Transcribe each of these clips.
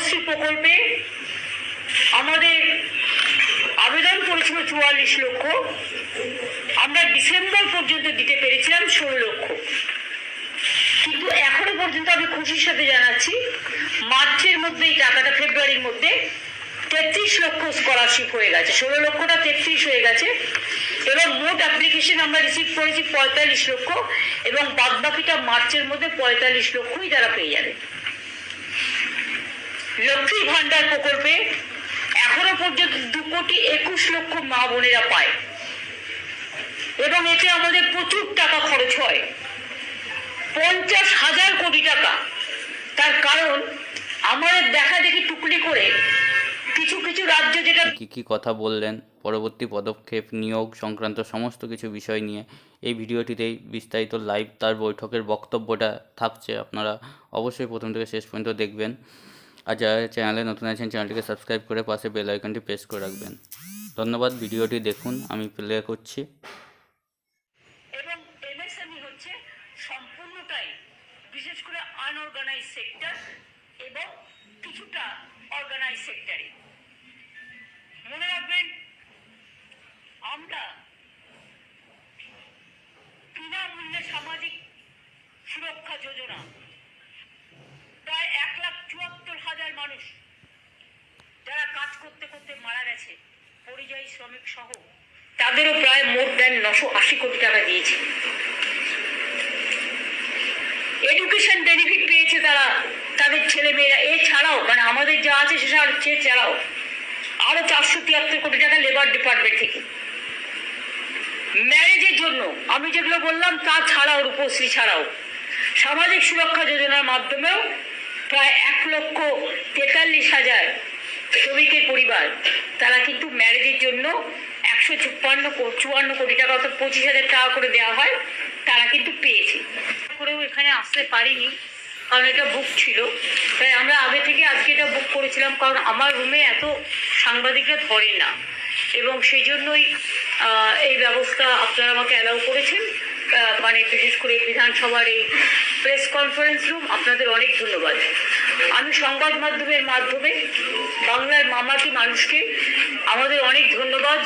কন্যাশ্রী প্রকল্পে আমাদের আবেদন করেছিল চুয়াল্লিশ লক্ষ। আমরা ডিসেম্বর পর্যন্ত দিতে পেরেছিলাম ষোলো লক্ষ। কিন্তু এখনও পর্যন্ত আমি খুশির সাথে জানাচ্ছি, মার্চের মধ্যে, এই টাকাটা ফেব্রুয়ারির মধ্যে তেত্রিশ লক্ষ স্কলারশিপ হয়ে গেছে। ষোলো লক্ষটা তেত্রিশ হয়ে গেছে। এবং মোট অ্যাপ্লিকেশন আমরা রিসিভ করেছি পঁয়তাল্লিশ লক্ষ এবং বাদ বাকিটা মার্চের মধ্যে পঁয়তাল্লিশ লক্ষই তারা পেয়ে যাবে। লক্ষ্মী ভান্ডার প্রকল্পে এখনও পর্যন্ত দু কোটি একুশ লক্ষ মা বোনেরা পায়। এবং এতে আমাদের প্রচুর টাকা খরচ হয়। পঞ্চাশ হাজার কোটি টাকা। তার কারণ আমাদের দেখা দেখি টুকলি করে কিছু কিছু রাজ্য যেটা কি কি কথা বললেন, পরবর্তী পদক্ষেপ নিয়োগ সংক্রান্ত সমস্ত কিছু বিষয় নিয়ে এই ভিডিওটিতেই বিস্তারিত লাইভ তার বৈঠকের বক্তব্যটা থাকছে। আপনারা অবশ্যই প্রথম থেকে শেষ পর্যন্ত দেখবেন। আর যারা চ্যানেলে নতুন আছেন, চ্যানেলটিকে সাবস্ক্রাইব করে পাশে বেল আইকনটি প্রেস করে রাখবেন। ধন্যবাদ, ভিডিওটি দেখুন, আমি প্লে করছি। এবং অর্গানাইজ সামাজিক সুরক্ষা যোজনা, প্রায় এক লাখ চুয়াত্তর হাজার মানুষ। যারা কাজ করতে করতে মারা গেছে, পরিযায়ী শ্রমিক সহ, তাদেরও প্রায় মোট দেন নশো আশি কোটি টাকা দিয়েছে। এডুকেশন বেনিফিট পেয়েছে তারা, তাদের ছেলে মেয়েরা এছাড়াও মানে আমাদের যা আছে সেটা সে ছাড়াও, আরও চারশো তিয়াত্তর কোটি টাকা লেবার ডিপার্টমেন্ট থেকে। ম্যারেজের জন্য, আমি যেগুলো বললাম, তা ছাড়াও, রূপশ্রী ছাড়াও। সামাজিক সুরক্ষা যোজনার মাধ্যমেও প্রায় এক লক্ষ তেতাল্লিশ হাজার শ্রমিকের পরিবার। তারা কিন্তু ম্যারেজের জন্য একশো চুপ্পান্ন চুয়ান্ন কোটি টাকা অর্থাৎ পঁচিশ হাজার টাকা করে দেওয়া হয়, তারা কিন্তু পেয়েছে। করেও এখানে আসতে পারিনি, কারণ এটা বুক ছিল। তাই আমরা আগে থেকে আজকে এটা বুক করেছিলাম, কারণ আমার রুমে এত সাংবাদিকরা ধরে না। এবং সেই জন্যই এই ব্যবস্থা আপনারা আমাকে অ্যালাউ করেছেন। মানে বিশেষ করে বিধানসভার এই প্রেস কনফারেন্স রুম আপনাদের অনেক ধন্যবাদ। আমি সংবাদ মাধ্যমের মাধ্যমে বাংলার মামাটি মানুষকে আমাদের অনেক ধন্যবাদ,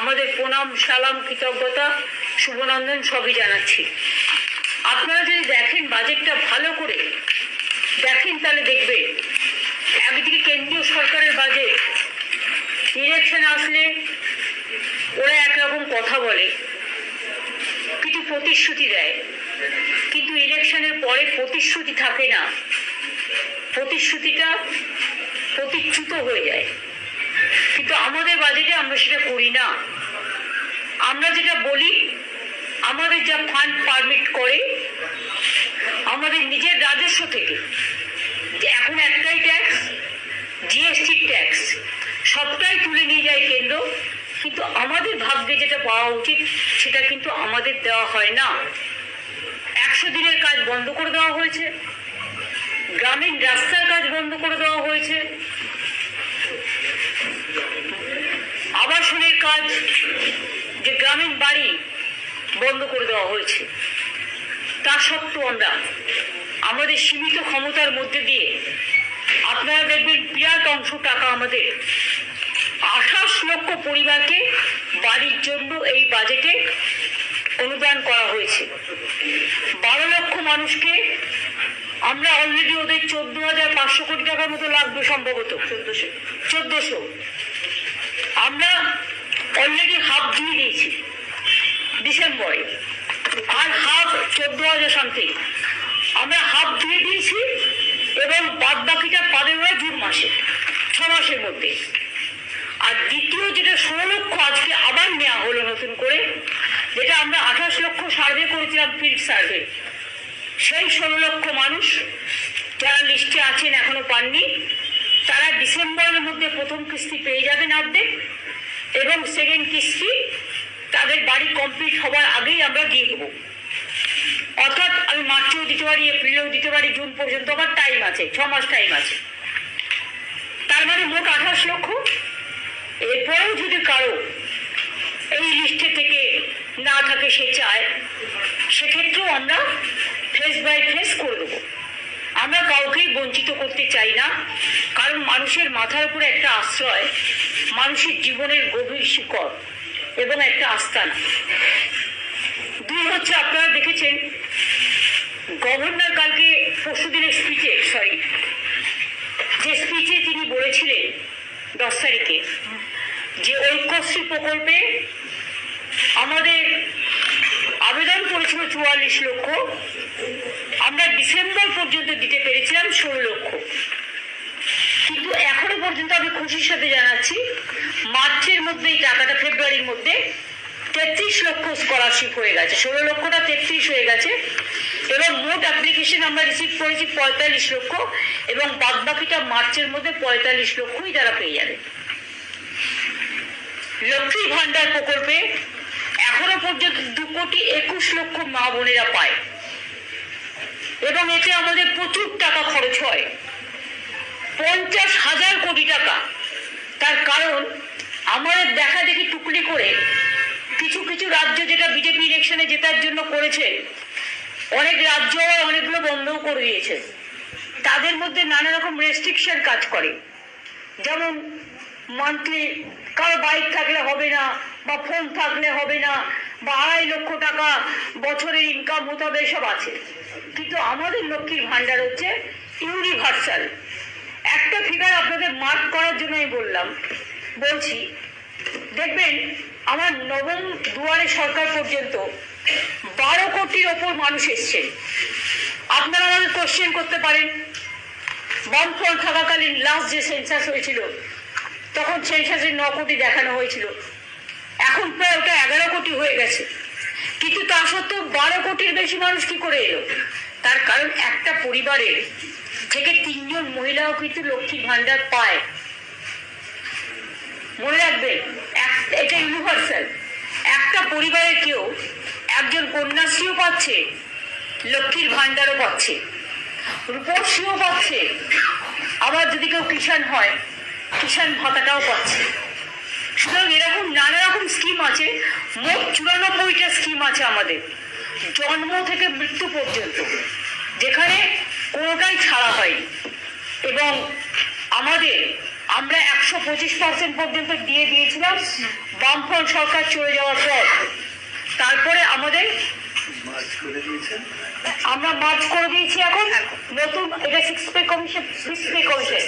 আমাদের প্রণাম, সালাম, কৃতজ্ঞতা, শুভনন্দন সবই জানাচ্ছি। আপনারা যদি দেখেন বাজেটটা ভালো করে, দেখেন তাহলে দেখবেন, একদিকে কেন্দ্রীয় সরকারের বাজেট ইলেকশন আসলে ওরা একরকম কথা বলে। প্রতিশ্রুতি দেয়। কিন্তু ইলেকশনের পরে প্রতিশ্রুতি থাকে না। প্রতিশ্রুতিটা প্রতিচ্যুত হয়ে যায়। কিন্তু আমাদের বাজেটে আমরা সেটা করি না। আমরা যেটা বলি, আমাদের যা ফান্ড পারমিট করে, আমাদের নিজের রাজস্ব থেকে এখন একটাই ট্যাক্স, জিএসটি ট্যাক্স, সবটাই তুলে নিয়ে যায় কেন্দ্র। কিন্তু আমাদের ভাগ্যে যেটা পাওয়া উচিত সেটা কিন্তু আমাদের দেওয়া হয় না। একশো দিনের কাজ বন্ধ করে দেওয়া হয়েছে। গ্রামীণ রাস্তার কাজ বন্ধ করে দেওয়া হয়েছে। আবাসনের কাজ যে গ্রামীণ বাড়ি বন্ধ করে দেওয়া হয়েছে, তা সত্ত্বেও আমরা আমাদের সীমিত ক্ষমতার মধ্যে দিয়ে আপনারা দেখবেন বিরাট অংশ টাকা আমাদের আঠাশ লক্ষ পরিবারকে বাড়ির জন্য এই বাজেটে অনুদান করা হয়েছে। বারো লক্ষ মানুষকে আমরা অলরেডি ওদের চোদ্দ হাজার পাঁচশো কোটি টাকার মতো লাগবে সম্ভবত। চোদ্দশো। চোদ্দশো। আমরা অলরেডি হাফ দিয়ে দিয়েছি। ডিসেম্বরে। আর হাফ চোদ্দ হাজার সামথিং আমরা হাফ দিয়ে দিয়েছি এবং বাদ বাকিটা পাবে ওরা জুন মাসে ছ মাসের মধ্যে। আর দ্বিতীয় যেটা ষোলো লক্ষ আজকে আবার নেওয়া হলো নতুন করে, যেটা আমরা আঠাশ লক্ষ সার্ভে করেছিলাম ফিল্ড সার্ভে সেই ষোলো লক্ষ মানুষ যারা লিস্টে আছেন, এখনও পাননি, তারা ডিসেম্বরের মধ্যে প্রথম কিস্তি পেয়ে যাবেন অর্ধেক, এবং সেকেন্ড কিস্তি তাদের বাড়ি কমপ্লিট হওয়ার আগেই আমরা দিয়ে দেবো। অর্থাৎ আমি মার্চেও দিতে পারি, এপ্রিলেও দিতে পারি, জুন পর্যন্ত আমার টাইম আছে, ছ মাস টাইম আছে। তার মানে মোট আঠাশ লক্ষ এরপরেও যদি কারও এই লিস্টে থেকে না থাকে সে চায়, সেক্ষেত্রেও আমরা ফেস বাই ফেস করে দেবো। আমরা কাউকেই বঞ্চিত করতে চাই না, কারণ মানুষের মাথার উপরে একটা আশ্রয় মানুষের জীবনের গভীর শিকড় এবং একটা আস্থানা দুই হচ্ছে আপনারা দেখেছেন, গভর্নর কালকে পরশু দিনের স্পিচে সরি যে স্পিচে তিনি বলেছিলেন দশ তারিখে যে ঐক্যশ্রী প্রকল্পে আমাদের আবেদন করেছিল চুয়াল্লিশ লক্ষ, আমরা ডিসেম্বর পর্যন্ত দিতে পেরেছিলাম ষোলো লক্ষ। কিন্তু এখনও পর্যন্ত আমি খুশির সাথে জানাচ্ছি, মার্চের মধ্যে, এই টাকাটা ফেব্রুয়ারির মধ্যে তেত্রিশ লক্ষ স্কলারশিপ হয়ে গেছে। ষোলো লক্ষটা তেত্রিশ হয়ে গেছে। এবং মোট অ্যাপ্লিকেশন আমরা রিসিভ করেছি পঁয়তাল্লিশ লক্ষ এবং বাদ বাকিটা মার্চের মধ্যে পঁয়তাল্লিশ লক্ষই তারা পেয়ে যাবে। লক্ষ্মী ভান্ডার প্রকল্পে এখনও পর্যন্ত দু কোটি একুশ লক্ষ মা বোনেরা পায়। এবং এতে আমাদের প্রচুর টাকা খরচ হয়। পঞ্চাশ হাজার কোটি টাকা। তার কারণ আমাদের দেখা দেখি টুকলি করে কিছু কিছু রাজ্য যেটা বিজেপি ইলেকশনে জেতার জন্য করেছে, অনেক রাজ্য অনেকগুলো বন্ধও করে দিয়েছে। তাদের মধ্যে নানা রকম রেস্ট্রিকশন কাজ করে। যেমন মান্থলি কারও বাইক থাকলে হবে না, বা ফোন থাকলে হবে না, বা আড়াই লক্ষ টাকা বছরের ইনকাম হতে হবে, এসব আছে। কিন্তু আমাদের লক্ষ্মীর ভান্ডার হচ্ছে ইউনিভার্সাল একটা ফিগার আপনাদের মার্ক করার জন্য আমি বললাম, বলছি, দেখবেন আমার নবম দুয়ারে সরকার পর্যন্ত বারো কোটির ওপর মানুষ এসছেন আপনারা আমাদের কোশ্চেন করতে পারেন। বামফ্রন্ট থাকাকালীন লাস্ট যে সেন্সাস হয়েছিল তখন সেন্সাসের ন কোটি দেখানো হয়েছিল। এখন প্রায় ওটা এগারো কোটি হয়ে গেছে। কিন্তু তা সত্ত্বেও বারো কোটির বেশি মানুষ কি করে এলো? তার কারণ একটা পরিবারের থেকে তিনজন মহিলাও কিন্তু লক্ষ্মী ভান্ডার পায়। মনে রাখবেন এক- এটা ইউনিভার্সাল একটা পরিবারের কেউ একজন কন্যাশ্রীও পাচ্ছে, লক্ষ্মীর ভান্ডারও পাচ্ছে, রূপশ্রীও পাচ্ছে। আবার যদি কেউ কিষাণ হয় কিষাণ ভাতাটাও পাচ্ছে। সুতরাং এরকম নানা রকম স্কিম আছে, মোট চুরানব্বইটা স্কিম আছে আমাদের, জন্ম থেকে মৃত্যু পর্যন্ত, যেখানে কোনোটাই ছাড়া হয়নি। এবং আমাদের, আমরা একশো পঁচিশ পার্সেন্ট পর্যন্ত দিয়ে দিয়েছিলাম, বামফ্রন্ট সরকার চলে যাওয়ার পর। তারপরে আমাদের আমরা মার্চ করে দিয়েছি এখন। নতুন এটা six pay commission six pay commission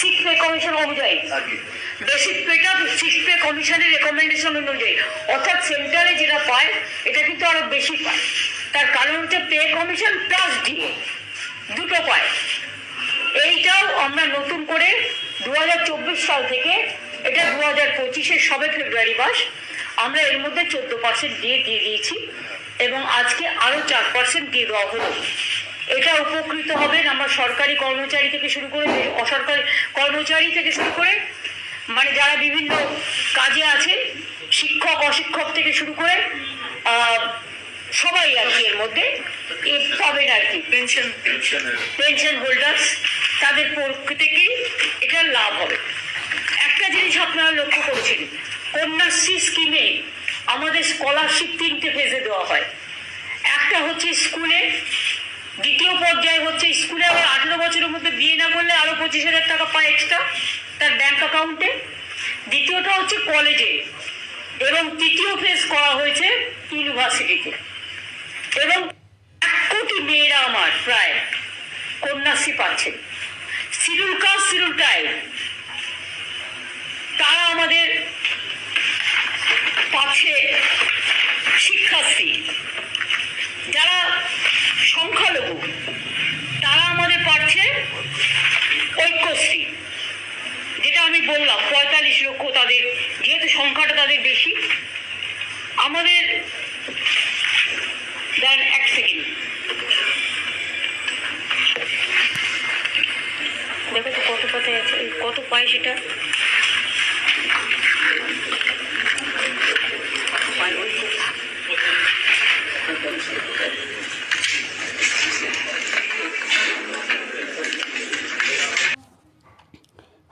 six pay commission অনুযায়ী। বেসিক পেটা সিক্স পে কমিশনের রেকমেন্ডেশন অনুযায়ী। অর্থাৎ সেন্টারে যেটা পায় এটা কিন্তু আরও বেশি পায়। তার কারণ হচ্ছে পে কমিশন প্লাস ডিএ দুটো পায়। এইটাও আমরা নতুন করে দু হাজার চব্বিশ সাল থেকে এটা দু হাজার পঁচিশের সবে ফেব্রুয়ারি মাস আমরা এর মধ্যে চোদ্দ পার্সেন্ট দিয়ে দিয়ে দিয়েছি এবং আজকে আরও চার পার্সেন্ট দিয়ে দেওয়া হলো। এটা উপকৃত হবেন আমার সরকারি কর্মচারী থেকে শুরু করে অসরকারি কর্মচারী থেকে শুরু করে মানে যারা বিভিন্ন কাজে আছেন শিক্ষক অশিক্ষক থেকে শুরু করে সবাই আর কি এর মধ্যে পাবেন আর কি। পেনশন পেনশন হোল্ডার্স তাদের প্রত্যেকেই এটা লাভ হবে। একটা জিনিস আপনারা লক্ষ্য করেছেন কন্যাশ্রী স্কিমে আমাদের স্কলারশিপ তিনটে ফেজে দেওয়া হয়। একটা হচ্ছে স্কুলে দ্বিতীয় পর্যায়ে হচ্ছে স্কুলে আবার আঠেরো বছরের মধ্যে বিয়ে না করলে আরও পঁচিশ হাজার টাকা পায় এক্সট্রা তার ব্যাংক অ্যাকাউন্টে দ্বিতীয়টা হচ্ছে কলেজে এবং তৃতীয় ফেজ করা হয়েছে ইউনিভার্সিটিতে এবং এক কোটি মেয়েরা আমার প্রায় কন্যাশ্রী পাচ্ছে। শিডিউল কাস্ট শিডিউল টাইম তারা আমাদের পাচ্ছে শিক্ষাশ্রী যারা সংখ্যালঘু, তারা আমাদের পাচ্ছে ঐক্যশ্রী। যেটা আমি বললাম, পঁয়তাল্লিশ লক্ষ তাদের, যেহেতু সংখ্যাটা তাদের বেশি, আমাদের দেন এক সেকেন্ড। দেখো কত পাতায় আছে কত পায় সেটা?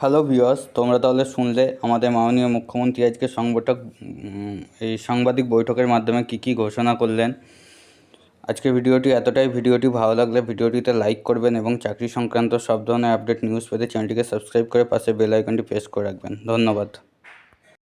হ্যালো ভিওস তোমরা তাহলে শুনলে আমাদের মাননীয় মুখ্যমন্ত্রী আজকে সংবাদক এই সাংবাদিক বৈঠকের মাধ্যমে কি কি ঘোষণা করলেন। আজকে ভিডিওটি এতটাই, ভিডিওটি ভালো লাগলে ভিডিওটিতে লাইক করবেন এবং চাকরি সংক্রান্ত সব ধরনের আপডেট নিউজ পেতে চ্যানেলটিকে সাবস্ক্রাইব করে পাশে বেল আইকনটি প্রেস করে রাখবেন। ধন্যবাদ।